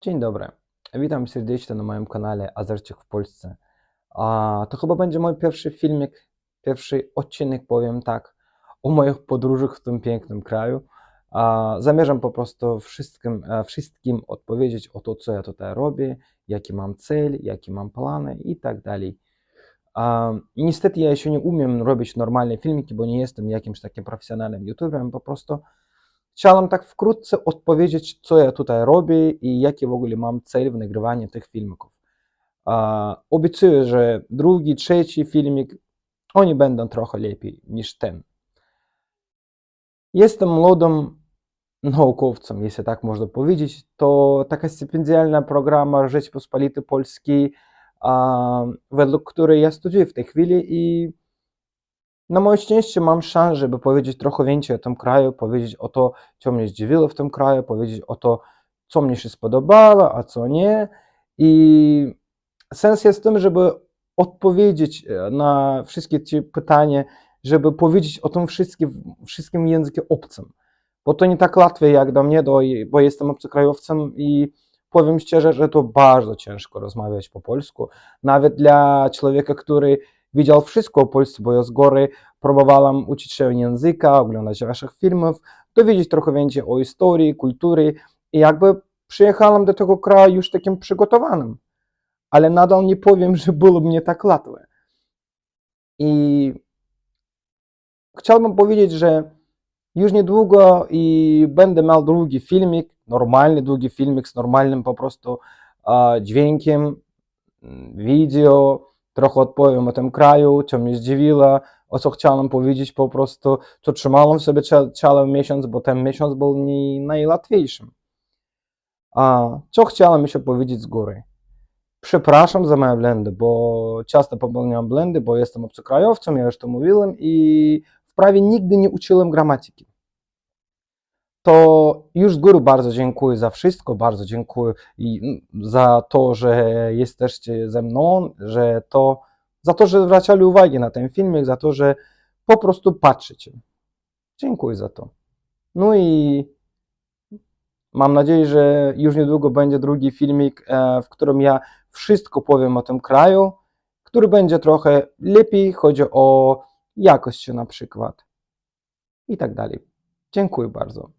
Dzień dobry. Witam serdecznie na moim kanale Azerczyk w Polsce. A, to chyba będzie mój pierwszy filmik, pierwszy odcinek, powiem tak, o moich podróżach w tym pięknym kraju. A, zamierzam po prostu wszystkim, e, wszystkim odpowiedzieć o to, co ja tutaj robię, jaki mam cel, jakie mam plany i tak dalej. A, niestety ja jeszcze nie umiem robić normalne filmiki, bo nie jestem jakimś takim profesjonalnym youtuberem, po prostu Chciałem tak wkrótce odpowiedzieć, co ja tutaj robię i jaki w ogóle mam cel w nagrywaniu tych filmików. Obiecuję, że drugi, trzeci filmik, oni będą trochę lepiej niż ten. Jestem młodym naukowcem, jeśli tak można powiedzieć. To taka stypendialna programa Rzeczpospolitej Polskiej, według której ja studiuję w tej chwili i na moje szczęście mam szansę, żeby powiedzieć trochę więcej o tym kraju, powiedzieć o to, co mnie zdziwiło w tym kraju, powiedzieć o to, co mnie się spodobało, a co nie. I sens jest w tym, żeby odpowiedzieć e, na wszystkie te pytania, żeby powiedzieć o tym wszystkim, wszystkim językiem obcym. Bo to nie tak łatwe jak do mnie, do, bo jestem obcokrajowcem i powiem szczerze, że to bardzo ciężko rozmawiać po polsku. Nawet dla człowieka, który widział wszystko o Polsce, bo ja z góry próbowałem uczyć się języka, oglądać waszych filmów, dowiedzieć trochę więcej o historii, kultury i jakby przyjechałem do tego kraju już takim przygotowanym. Ale nadal nie powiem, że było mnie tak łatwe. I chciałbym powiedzieć, że już niedługo i będę miał drugi filmik, normalny drugi filmik z normalnym po prostu e, dźwiękiem, mm, wideo, trochę odpowiem o tym kraju, co mnie zdziwiło, o co chciałem powiedzieć po prostu, co trzymałem w sobie cały miesiąc, bo ten miesiąc był nie najłatwiejszym. A co chciałem jeszcze powiedzieć z góry? Przepraszam za moje błędy, bo często popełniam błędy, bo jestem obcokrajowcem, ja już to mówiłem i prawie nigdy nie uczyłem gramatyki. To już z góry bardzo dziękuję za wszystko, bardzo dziękuję i mm, za to, że jesteście ze mną, że to, za to, że zwracali uwagę na ten filmik, za to, że po prostu patrzycie. Dziękuję za to. No i mam nadzieję, że już niedługo będzie drugi filmik, e, w którym ja wszystko powiem o tym kraju, który będzie trochę lepiej, chodzi o jakość na przykład i tak dalej. Dziękuję bardzo.